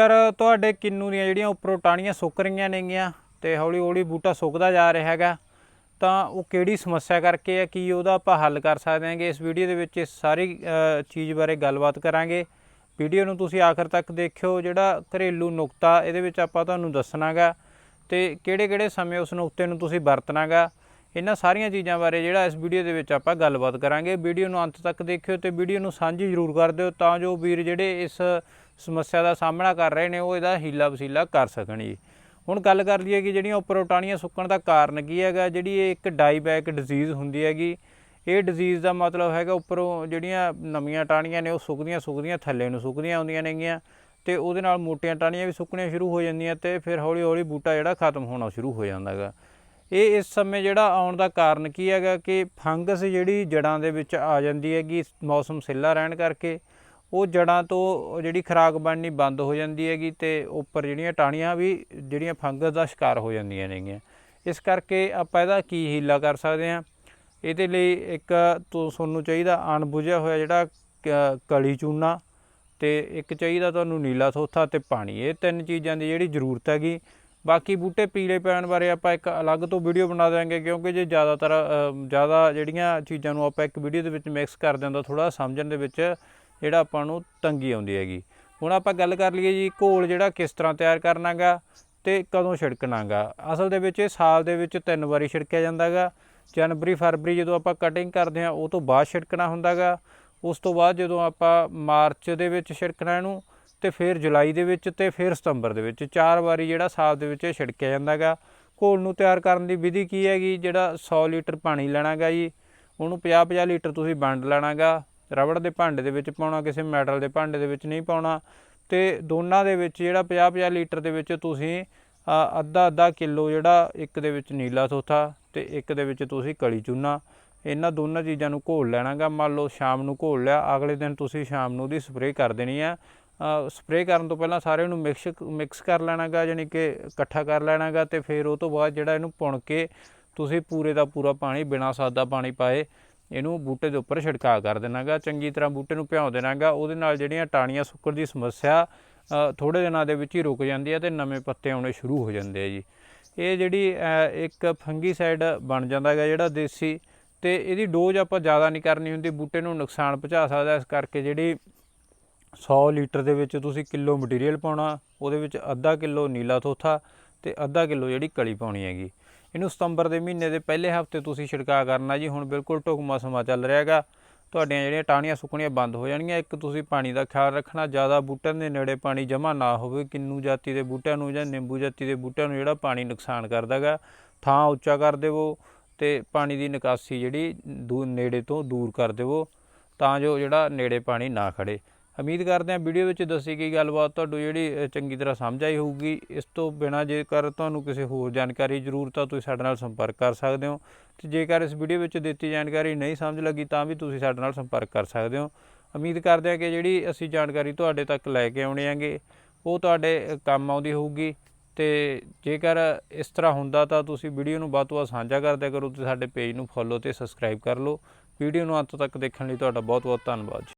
ਯਾਰ ਤੁਹਾਡੇ ਕਿੰਨੂ ਦੀਆਂ ਜਿਹੜੀਆਂ ਉੱਪਰੋਂ ਟਾਹਣੀਆਂ ਸੁੱਕ ਰਹੀਆਂ ਨੇਗੀਆਂ ਤੇ ਹੌਲੀ ਹੌਲੀ ਬੂਟਾ ਸੁੱਕਦਾ ਜਾ ਰਿਹਾ ਹੈਗਾ, ਤਾਂ ਉਹ ਕਿਹੜੀ ਸਮੱਸਿਆ ਕਰਕੇ ਆ ਕੀ ਉਹਦਾ ਆਪਾਂ ਹੱਲ ਕਰ ਸਕਦੇ ਹਾਂਗੇ? ਇਸ ਵੀਡੀਓ ਦੇ ਵਿੱਚ ਇਸ ਸਾਰੀ ਚੀਜ਼ ਬਾਰੇ ਗੱਲਬਾਤ ਕਰਾਂਗੇ। ਵੀਡੀਓ ਨੂੰ ਤੁਸੀਂ ਆਖਰ ਤੱਕ ਦੇਖਿਓ, ਜਿਹੜਾ ਘਰੇਲੂ ਨੁਕਤਾ, ਇਹਦੇ ਵਿੱਚ ਆਪਾਂ ਤੁਹਾਨੂੰ ਦੱਸਣਾਗਾ ਤੇ ਕਿਹੜੇ ਕਿਹੜੇ ਸਮੇਂ ਉਸ ਨੁਕਤੇ ਨੂੰ ਤੁਸੀਂ ਵਰਤਣਾਗਾ। ਇਹਨਾਂ ਸਾਰੀਆਂ ਚੀਜ਼ਾਂ ਬਾਰੇ ਜਿਹੜਾ ਇਸ ਵੀਡੀਓ ਦੇ ਵਿੱਚ ਆਪਾਂ ਗੱਲਬਾਤ ਕਰਾਂਗੇ। ਵੀਡੀਓ ਨੂੰ ਅੰਤ ਤੱਕ ਦੇਖਿਓ ਤੇ ਵੀਡੀਓ ਨੂੰ ਸਾਂਝੀ ਜ਼ਰੂਰ ਕਰ ਦਿਓ, ਤਾਂ ਜੋ ਵੀਰ ਜਿਹੜੇ ਇਸ ਸਮੱਸਿਆ ਦਾ ਸਾਹਮਣਾ ਕਰ ਰਹੇ ਨੇ, ਉਹ ਇਹਦਾ ਹੀਲਾ ਵਸੀਲਾ ਕਰ ਸਕਣ ਜੀ। ਹੁਣ ਗੱਲ ਕਰ ਲਈਏ ਕਿ ਜਿਹੜੀਆਂ ਉੱਪਰੋਂ ਟਾਹਣੀਆਂ ਸੁੱਕਣ ਦਾ ਕਾਰਨ ਕੀ ਹੈਗਾ, ਜਿਹੜੀ ਇਹ ਇੱਕ ਡਾਈਬੈਕ ਡਿਜ਼ੀਜ਼ ਹੁੰਦੀ ਹੈਗੀ, ਇਹ ਡਿਜ਼ੀਜ਼ ਦਾ ਮਤਲਬ ਹੈਗਾ ਉੱਪਰੋਂ ਜਿਹੜੀਆਂ ਨਵੀਆਂ ਟਾਹਣੀਆਂ ਨੇ, ਉਹ ਸੁੱਕਦੀਆਂ ਸੁੱਕਦੀਆਂ, ਥੱਲੇ ਨੂੰ ਸੁੱਕਦੀਆਂ ਆਉਂਦੀਆਂ ਨੇਗੀਆਂ ਤੇ ਉਹਦੇ ਨਾਲ ਮੋਟੀਆਂ ਟਾਹਣੀਆਂ ਵੀ ਸੁੱਕਣੀਆਂ ਸ਼ੁਰੂ ਹੋ ਜਾਂਦੀਆਂ ਤੇ ਫਿਰ ਹੌਲੀ ਹੌਲੀ ਬੂਟਾ ਜਿਹੜਾ ਖਤਮ ਹੋਣਾ ਸ਼ੁਰੂ ਹੋ ਜਾਂਦਾ ਹੈਗਾ। ਇਹ ਇਸ ਸਮੇਂ ਜਿਹੜਾ ਆਉਣ ਦਾ ਕਾਰਨ ਕੀ ਹੈਗਾ ਕਿ ਫੰਗਸ ਜਿਹੜੀ ਜੜਾਂ ਦੇ ਵਿੱਚ ਆ ਜਾਂਦੀ ਹੈਗੀ, ਮੌਸਮ ਸਿੱਲਾ ਰਹਿਣ ਕਰਕੇ ਉਹ ਜੜਾਂ ਤੋਂ ਜਿਹੜੀ ਖੁਰਾਕ ਬਣਨੀ ਬੰਦ ਹੋ ਜਾਂਦੀ ਹੈਗੀ ਤੇ ਉੱਪਰ ਜਿਹੜੀਆਂ ਟਾਹਣੀਆਂ ਵੀ ਜਿਹੜੀਆਂ ਫੰਗਸ ਦਾ ਸ਼ਿਕਾਰ ਹੋ ਜਾਂਦੀਆਂ ਨੇਗੀਆਂ। ਇਸ ਕਰਕੇ ਆਪਾਂ ਇਹਦਾ ਕੀ ਹੀਲਾ ਕਰ ਸਕਦੇ ਹਾਂ? ਇਹਦੇ ਲਈ ਇੱਕ ਤੋਂ, ਤੁਹਾਨੂੰ ਚਾਹੀਦਾ ਅਣਬੁਝਿਆ ਹੋਇਆ ਜਿਹੜਾ ਕ- ਕਲੀ ਚੂਨਾ ਤੇ ਇੱਕ ਚਾਹੀਦਾ ਤੁਹਾਨੂੰ ਨੀਲਾ ਥੋਥਾ ਤੇ ਪਾਣੀ। ਇਹ ਤਿੰਨ ਚੀਜ਼ਾਂ ਦੀ ਜਿਹੜੀ ਜ਼ਰੂਰਤ ਹੈਗੀ। ਬਾਕੀ ਬੂਟੇ ਪੀਲੇ ਪੈਣ ਬਾਰੇ ਆਪਾਂ ਇੱਕ ਅਲੱਗ ਤੋਂ ਵੀਡੀਓ ਬਣਾ ਦੇਵਾਂਗੇ ਕਿਉਂਕਿ ਜੇ ਜ਼ਿਆਦਾਤਰ ਜ਼ਿਆਦਾ ਜਿਹੜੀਆਂ ਚੀਜ਼ਾਂ ਨੂੰ ਆਪਾਂ ਇੱਕ ਵੀਡੀਓ ਦੇ ਵਿੱਚ ਮਿਕਸ ਕਰ ਦਿਆਂ ਤਾਂ ਥੋੜਾ ਸਮਝਣ ਦੇ ਵਿੱਚ ਜਿਹੜਾ ਆਪਾਂ ਨੂੰ ਤੰਗੀ ਆਉਂਦੀ ਹੈਗੀ। ਹੁਣ ਆਪਾਂ ਗੱਲ ਕਰ ਲਈਏ ਜੀ, ਘੋਲ ਜਿਹੜਾ ਕਿਸ ਤਰ੍ਹਾਂ ਤਿਆਰ ਕਰਨਾਗਾ ਤੇ ਕਦੋਂ ਛਿੜਕਣਾਗਾ। ਅਸਲ ਦੇ ਵਿੱਚ ਇਹ ਸਾਲ ਦੇ ਵਿੱਚ ਤਿੰਨ ਵਾਰੀ ਛਿੜਕਿਆ ਜਾਂਦਾਗਾ। ਜਨਵਰੀ, ਫਰਵਰੀ ਜਦੋਂ ਆਪਾਂ ਕਟਿੰਗ ਕਰਦੇ ਹਾਂ, ਉਹ ਤੋਂ ਬਾਅਦ ਛਿੜਕਣਾ ਹੁੰਦਾਗਾ। ਉਸ ਤੋਂ ਬਾਅਦ ਜਦੋਂ ਆਪਾਂ ਮਾਰਚ ਦੇ ਵਿੱਚ ਛਿੜਕਣਾ ਇਹਨੂੰ, ਤੇ ਫਿਰ ਜੁਲਾਈ ਦੇ ਵਿੱਚ ਤੇ ਫਿਰ ਸਤੰਬਰ ਦੇ ਵਿੱਚ। ਚਾਰ ਵਾਰੀ ਜਿਹੜਾ ਸਾਲ ਦੇ ਵਿੱਚ ਇਹ ਛਿੜਕਿਆ ਜਾਂਦਾਗਾ। ਘੋਲ ਨੂੰ ਤਿਆਰ ਕਰਨ ਦੀ ਵਿਧੀ ਕੀ ਹੈਗੀ? ਜਿਹੜਾ 100 ਲੀਟਰ ਪਾਣੀ ਲੈਣਾਗਾ ਜੀ, ਉਹਨੂੰ 50-50 ਲੀਟਰ ਤੁਸੀਂ ਵੰਡ ਲੈਣਾਗਾ। ਰਬੜ ਦੇ ਭਾਂਡੇ ਦੇ ਵਿੱਚ ਪਾਉਣਾ, ਕਿਸੇ ਮੈਟਲ ਦੇ ਭਾਂਡੇ ਦੇ ਵਿੱਚ ਨਹੀਂ ਪਾਉਣਾ ਤੇ ਦੋਨਾਂ ਦੇ ਵਿੱਚ ਜਿਹੜਾ 50-50 ਲੀਟਰ ਦੇ ਵਿੱਚ ਤੁਸੀਂ ਅੱਧਾ ਅੱਧਾ ਕਿਲੋ ਜਿਹੜਾ ਇੱਕ ਦੇ ਵਿੱਚ ਨੀਲਾ ਥੋਥਾ ਤੇ ਇੱਕ ਦੇ ਵਿੱਚ ਤੁਸੀਂ ਕਲੀ ਚੂਨਾ। ਇਹਨਾਂ ਦੋਨਾਂ ਚੀਜ਼ਾਂ ਨੂੰ ਘੋਲ ਲੈਣਾਗਾ। ਮੰਨ ਲਓ ਸ਼ਾਮ ਨੂੰ ਘੋਲ ਲਿਆ, ਅਗਲੇ ਦਿਨ ਤੁਸੀਂ ਸ਼ਾਮ ਨੂੰ ਉਹਦੀ ਸਪਰੇਅ ਕਰ ਦੇਣੀ ਆ। ਸਪਰੇਅ ਕਰਨ ਤੋਂ ਪਹਿਲਾਂ ਸਾਰੇ ਨੂੰ ਮਿਕਸ ਮਿਕਸ ਕਰ ਲੈਣਾਗਾ, ਯਾਨੀ ਕਿ ਇਕੱਠਾ ਕਰ ਲੈਣਾਗਾ ਤੇ ਫਿਰ ਉਹ ਤੋਂ ਬਾਅਦ ਜਿਹੜਾ ਇਹਨੂੰ ਪੁਣ ਕੇ ਤੁਸੀਂ ਪੂਰੇ ਦਾ ਪੂਰਾ ਪਾਣੀ, ਬਿਨਾਂ ਸਾਦਾ ਪਾਣੀ ਪਾਏ ਇਹਨੂੰ ਬੂਟੇ ਦੇ ਉੱਪਰ ਛਿੜਕਾਅ ਕਰ ਦੇਣਾਗਾ, ਚੰਗੀ ਤਰ੍ਹਾਂ ਬੂਟੇ ਨੂੰ ਭਿਉਂ ਦੇਣਾਗਾ। ਉਹਦੇ ਨਾਲ ਜਿਹੜੀਆਂ ਟਾਣੀਆਂ ਸੁੱਕਣ ਦੀ ਸਮੱਸਿਆ ਥੋੜੇ ਦਿਨਾਂ ਦੇ ਵਿੱਚ ਹੀ ਰੁਕ ਜਾਂਦੀ ਹੈ ਤੇ ਨਵੇਂ ਪੱਤੇ ਆਉਣੇ ਸ਼ੁਰੂ ਹੋ ਜਾਂਦੇ ਆ ਜੀ। ਇਹ ਜਿਹੜੀ ਇੱਕ ਫੰਗੀਸਾਈਡ ਬਣ ਜਾਂਦਾ ਹੈਗਾ ਜਿਹੜਾ ਦੇਸੀ ਤੇ ਇਹਦੀ ਡੋਜ਼ ਆਪਾਂ ਜ਼ਿਆਦਾ ਨਹੀਂ ਕਰਨੀ ਹੁੰਦੀ, ਬੂਟੇ ਨੂੰ ਨੁਕਸਾਨ ਪਹੁੰਚਾ ਸਕਦਾ ਇਸ ਕਰਕੇ ਜਿਹੜੀ 100 ਲੀਟਰ ਦੇ ਵਿੱਚ ਤੁਸੀਂ ਕਿਲੋ ਮਟੀਰੀਅਲ ਪਾਉਣਾ, ਉਹਦੇ ਵਿੱਚ ਅੱਧਾ ਕਿਲੋ ਨੀਲਾ ਥੋਥਾ ਤੇ ਅੱਧਾ ਕਿਲੋ ਜਿਹੜੀ ਕਲੀ ਪਾਉਣੀ ਹੈਗੀ। ਇਹਨੂੰ ਸਤੰਬਰ ਦੇ ਮਹੀਨੇ ਦੇ ਪਹਿਲੇ ਹਫ਼ਤੇ ਤੁਸੀਂ ਛਿੜਕਾਅ ਕਰਨਾ ਜੀ। ਹੁਣ ਬਿਲਕੁਲ ਢੁਕਮਾ ਸਮਾਂ ਚੱਲ ਰਿਹਾ ਹੈਗਾ। ਤੁਹਾਡੀਆਂ ਜਿਹੜੀਆਂ ਟਾਹਣੀਆਂ ਸੁੱਕਣੀਆਂ ਬੰਦ ਹੋ ਜਾਣਗੀਆਂ। ਇੱਕ ਤੁਸੀਂ ਪਾਣੀ ਦਾ ਖਿਆਲ ਰੱਖਣਾ, ਜ਼ਿਆਦਾ ਬੂਟਿਆਂ ਦੇ ਨੇੜੇ ਪਾਣੀ ਜਮ੍ਹਾਂ ਨਾ ਹੋਵੇ। ਕਿੰਨੂ ਜਾਤੀ ਦੇ ਬੂਟਿਆਂ ਨੂੰ ਜਾਂ ਨਿੰਬੂ ਜਾਤੀ ਦੇ ਬੂਟਿਆਂ ਨੂੰ ਜਿਹੜਾ ਪਾਣੀ ਨੁਕਸਾਨ ਕਰਦਾਗਾ ਥਾਂ ਉੱਚਾ ਕਰ ਦੇਵੋ ਤੇ ਪਾਣੀ ਦੀ ਨਿਕਾਸੀ ਜਿਹੜੀ ਦੂ, ਨੇੜੇ ਤੋਂ ਦੂਰ ਕਰ ਦੇਵੋ, ਤਾਂ ਜੋ ਜਿਹੜਾ ਨੇੜੇ ਪਾਣੀ ਨਾ ਖੜੇ ਉਮੀਦ ਕਰਦੇ ਹਾਂ ਵੀਡੀਓ ਵਿੱਚ ਦੱਸੀ ਗਈ ਗੱਲਬਾਤ ਤੁਹਾਨੂੰ ਜਿਹੜੀ ਚੰਗੀ ਤਰ੍ਹਾਂ ਸਮਝ ਆਈ ਹੋਊਗੀ। ਇਸ ਤੋਂ ਬਿਨਾ ਜੇਕਰ ਤੁਹਾਨੂੰ ਕਿਸੇ ਹੋਰ ਜਾਣਕਾਰੀ ਜ਼ਰੂਰਤ ਆ ਤੁਸੀਂ ਸਾਡੇ ਨਾਲ ਸੰਪਰਕ ਕਰ ਸਕਦੇ ਹੋ। ਤੇ ਜੇਕਰ ਇਸ ਵੀਡੀਓ ਵਿੱਚ ਦਿੱਤੀ ਜਾਣਕਾਰੀ ਨਹੀਂ ਸਮਝ ਲੱਗੀ ਤਾਂ ਵੀ ਤੁਸੀਂ ਸਾਡੇ ਨਾਲ ਸੰਪਰਕ ਕਰ ਸਕਦੇ ਹੋ। ਉਮੀਦ ਕਰਦੇ ਹਾਂ ਕਿ ਜਿਹੜੀ ਅਸੀਂ ਜਾਣਕਾਰੀ ਤੁਹਾਡੇ ਤੱਕ ਲੈ ਕੇ ਆਉਣੇ ਆਂਗੇ, ਉਹ ਤੁਹਾਡੇ ਕੰਮ ਆਉਂਦੀ ਹੋਊਗੀ। ਤੇ ਜੇਕਰ ਇਸ ਤਰ੍ਹਾਂ ਹੁੰਦਾ ਤਾਂ ਤੁਸੀਂ ਵੀਡੀਓ ਨੂੰ ਵੱਧ ਤੋਂ ਵੱਧ ਸਾਂਝਾ ਕਰਦਿਆ ਕਰੋ ਤੇ ਸਾਡੇ ਪੇਜ ਨੂੰ ਫੋਲੋ ਤੇ ਸਬਸਕ੍ਰਾਈਬ ਕਰ ਲਓ। ਵੀਡੀਓ ਨੂੰ ਅੰਤ ਤੱਕ ਦੇਖਣ ਲਈ ਤੁਹਾਡਾ ਬਹੁਤ ਬਹੁਤ ਧੰਨਵਾਦ ਜੀ।